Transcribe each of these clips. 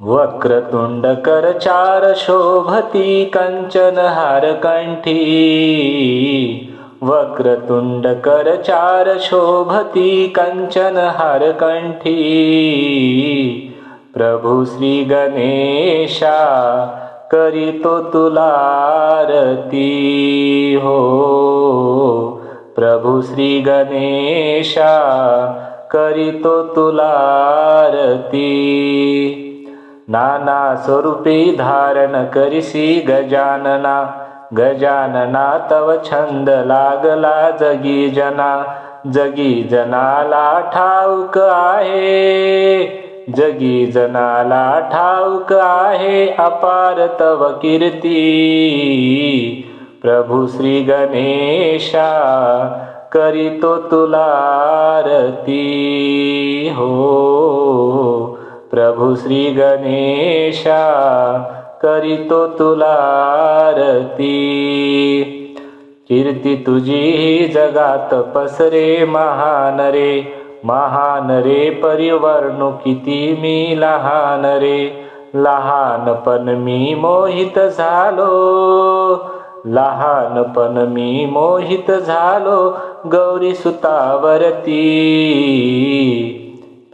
वक्रतुण्डकरचारशोभती कञ्चनहारकण्ठी वक्रतुण्डकरचारशोभती कञ्चनहारकण्ठी वक्रतुण्डकर चार शोभती कञ्चन हर कण्ठी प्रभु श्रीगणेशातुलारती हो प्रभुश्रीगणेशातुलारती नाना स्वरूपी धारण करिसी गजानना गजानना तव छंद लागला जगी जना जगी जनाला ठाऊक आहे जगी जनाला ठाऊक आहे अपार तव कीर्ती प्रभू श्री गणेशा करीतो तुलारती हो प्रभू श्री गणेशा करीतो तुलारती कीर्ती तुझी जगात पसरे महान रे महान रे परिवर्णू किती मी लहान रे. लहानपण मी मोहित झालो. लहानपण मी मोहित झालो. गौरी सुतावरती.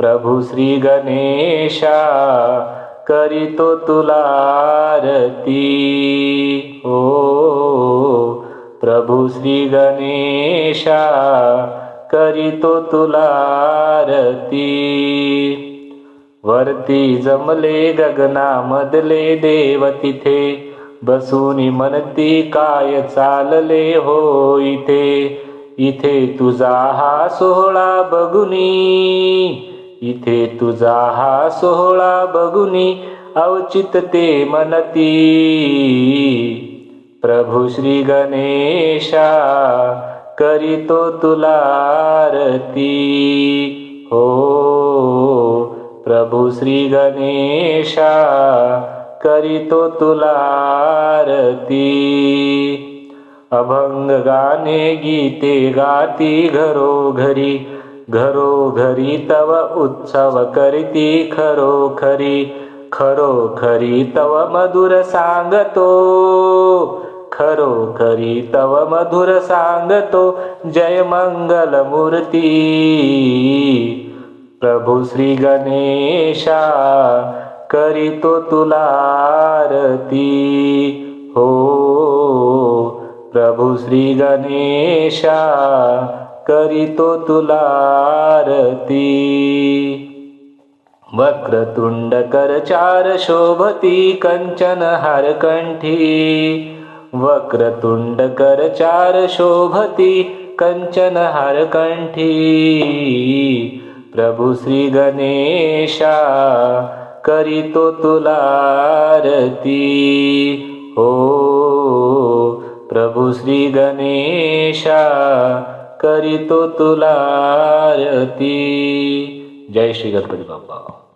प्रभू श्री गणेशा करीतो तुलारती हो प्रभू श्री गणेशा करीतो तुलारती वरती जमले गगनामधले देव तिथे. बसून म्हणती काय चालले हो इथे? इथे तुझा हा सोहळा बघुनी. इथे तुझा हा सोहळा बघुनी अवचित ते म्हणती प्रभू श्री गणेशा करीतो तुलारती हो प्रभू श्री गणेशा करीतो तुलारती अभंग गाणे गीते गाती घरोघरी. घरोघरी तव उत्सव करीती खरोखरी खरोखरी तव मधुर सांगतो. खरोखरी तव मधुर सांगतो जय मंगल मूर्ती. प्रभू श्री गणेशा करीतो तुलारती हो प्रभू श्री गणेशा करीतो तुलारती वक्रतुंड कर चार शोभती कंचन हार कंठी वक्रतुंड कर चार शोभती कंचन हार कंठी श्री गणेशा करीतो तुलारती हो प्रभु श्री गणेशा करीतो तुलारती जय श्री गणपती बाप्पा.